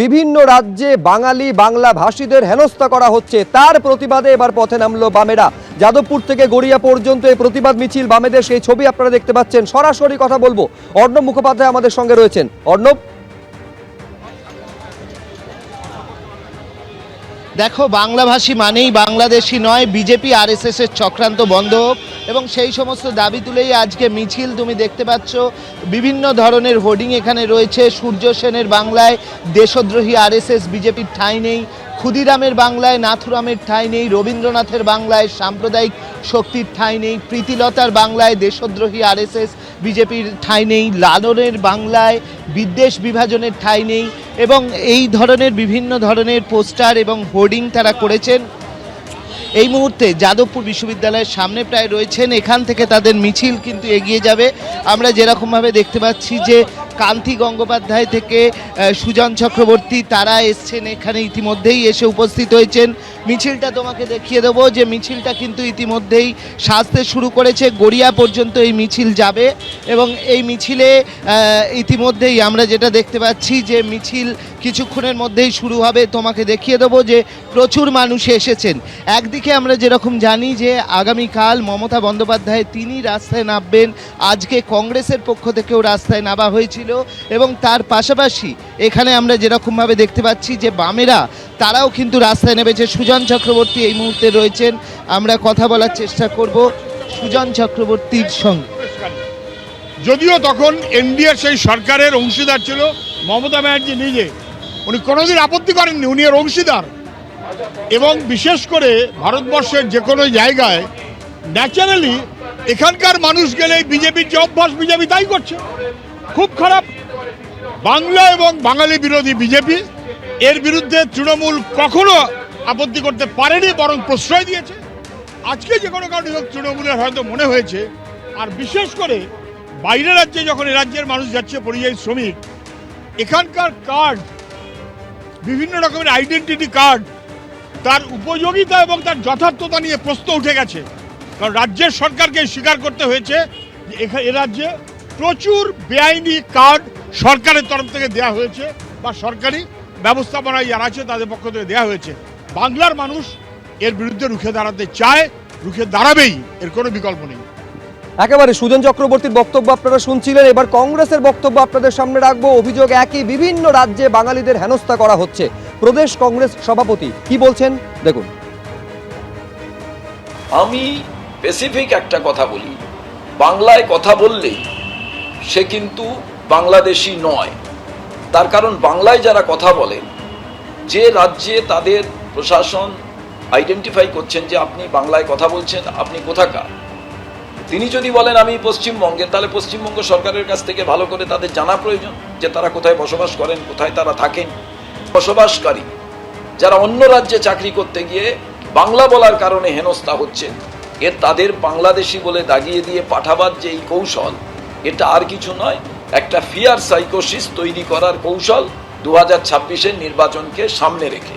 বিভিন্ন রাজ্যে বাঙালি বাংলা ভাষীদের হেনস্থা করা হচ্ছে। তার প্রতিবাদে এবার পথে নামলো বামেরা। যাদবপুর থেকে গড়িয়া পর্যন্ত এই প্রতিবাদ মিছিল বামেদের। সেই ছবি আপনারা দেখতে পাচ্ছেন। সরাসরি কথা বলব। অর্ণব মুখোপাধ্যায় আমাদের সঙ্গে রয়েছেন। অর্ণব? দেখো, বাংলাভাষী মানেই বাংলাদেশি নয়, বিজেপি আরএসএস এর চক্রান্ত বন্ধ এবং সেই সমস্ত দাবি তুলেই আজকে মিছিল, তুমি দেখতে পাচ্ছ, বিভিন্ন ধরনের হোর্ডিং এখানে রয়েছে। সূর্য সেনের বাংলায়, দেশদ্রোহী আরএসএস, বিজেপির ঠাঁই নেই। ক্ষুদিরামের বাংলায়, নাথুরামের ঠাঁই নেই। রবীন্দ্রনাথের বাংলায়, সাম্প্রদায়িক শক্তির ঠাঁই নেই। প্রীতিলতার বাংলায়, দেশদ্রোহী আরএসএস, বিজেপির ঠাঁই নেই। লালনের বাংলায়, বিদ্বেষ বিভাজনের ঠাঁই নেই। এবং এই ধরনের বিভিন্ন ধরনের পোস্টার এবং হোর্ডিং তারা করেছেন। এই মুহূর্তে যাদবপুর বিশ্ববিদ্যালয়ের সামনে প্রায় রয়েছেন। এখান থেকে তাদের মিছিল কিন্তু এগিয়ে যাবে। আমরা যেরকমভাবে দেখতে পাচ্ছি যে কান্তি গঙ্গোপাধ্যায় থেকে সুজন চক্রবর্তী, তারা এসছেন এখানে ইতিমধ্যেই, এসে উপস্থিত হয়েছেন। মিছিলটা তোমাকে দেখিয়ে দেবো যে মিছিলটা কিন্তু ইতিমধ্যেই সাজতে শুরু করেছে। গড়িয়া পর্যন্ত এই মিছিল যাবে এবং এই মিছিলে ইতিমধ্যেই আমরা যেটা দেখতে পাচ্ছি যে মিছিল কিছুক্ষণের মধ্যেই শুরু হবে। তোমাকে দেখিয়ে দেবো যে প্রচুর মানুষ এসেছেন। একদিকে আমরা যেরকম জানি যে আগামীকাল মমতা বন্দ্যোপাধ্যায় তিনি রাস্তায় নামবেন। আজকে কংগ্রেসের পক্ষ থেকেও রাস্তায় নামা হয়েছিল। এবং তার পাশাপাশি এখানে আমরা যেরকমভাবে দেখতে পাচ্ছি যে বামেরা, তারাও কিন্তু রাস্তায় নেমেছে। সুজন চক্রবর্তী এই মুহূর্তে রয়েছেন। আমরা কথা বলার চেষ্টা করব সুজন চক্রবর্তীর সঙ্গে। যদিও তখন এনডিএর সেই সরকারের অংশীদার ছিল, মমতা ব্যানার্জি নিজে। উনি কোনোদিন আপত্তি করেননি, উনি এর অংশীদার। এবং বিশেষ করে ভারতবর্ষের যে কোনো জায়গায় ন্যাচারালি এখানকার মানুষ গেলে বিজেপির যে অভ্যাস, বিজেপি তাই করছে। খুব খারাপ। বাংলা এবং বাঙালি বিরোধী বিজেপি এর বিরুদ্ধে তৃণমূল কখনো আপত্তি করতে পারেনি, বরং প্রশ্রয় দিয়েছে। আজকে যে কোনো কারণে হোক তৃণমূলের হয়তো মনে হয়েছে। আর বিশেষ করে বাইরের রাজ্যে যখন এ রাজ্যের মানুষ যাচ্ছে, পরিযায়ী শ্রমিক, এখানকার কার্ড বিভিন্ন রকমের আইডেন্টিটি কার্ড তার উপযোগিতা এবং তার যথার্থতা নিয়ে প্রশ্ন উঠে গেছে। কারণ রাজ্যের সরকারকে স্বীকার করতে হয়েছে যে এ রাজ্যে প্রচুর বেআইনি কার্ড সরকারের তরফ থেকে দেয়া হয়েছে বা সরকারি ব্যবস্থাপনায় যারা আছে তাদের পক্ষ থেকে দেওয়া হয়েছে। বাংলার মানুষ এর বিরুদ্ধে রুখে দাঁড়াতে চায় রুখে দাঁড়াবেই এর কোনো বিকল্প নেই। একেবারে সুজন চক্রবর্তীর বক্তব্য আপনারা শুনছিলেন এবার কংগ্রেসের বক্তব্য আপনাদের সামনে রাখব। অভিযোগ একই বিভিন্ন রাজ্যে বাঙালিদের হেনস্থা করা হচ্ছে। প্রদেশ কংগ্রেস সভাপতি কি বলছেন? দেখুন। আমি স্পেসিফিক একটা কথা বলি। বাংলায় কথা বললেই সে কিন্তু বাংলাদেশি নয়। তার কারণ বাংলায় যারা কথা বলেন যে রাজ্যে তাদের প্রশাসন আইডেন্টিফাই করছেন যে আপনি বাংলায় কথা বলছেন, আপনি কোথাকার? তিনি যদি বলেন আমি পশ্চিমবঙ্গের, তাহলে পশ্চিমবঙ্গ সরকারের কাছ থেকে ভালো করে তাদের জানা প্রয়োজন যে তারা কোথায় বসবাস করেন, কোথায় তারা থাকেন। বসবাসকারী, যারা অন্য রাজ্যে চাকরি করতে গিয়ে বাংলা বলার কারণে হেনস্থা হচ্ছেন এর তাদের বাংলাদেশি বলে দাগিয়ে দিয়ে পাঠাবার যে এই কৌশল এটা আর কিছু নয়, একটা ফিয়ার সাইকোসিস তৈরি করার কৌশল দু হাজার নির্বাচনকে সামনে রেখে।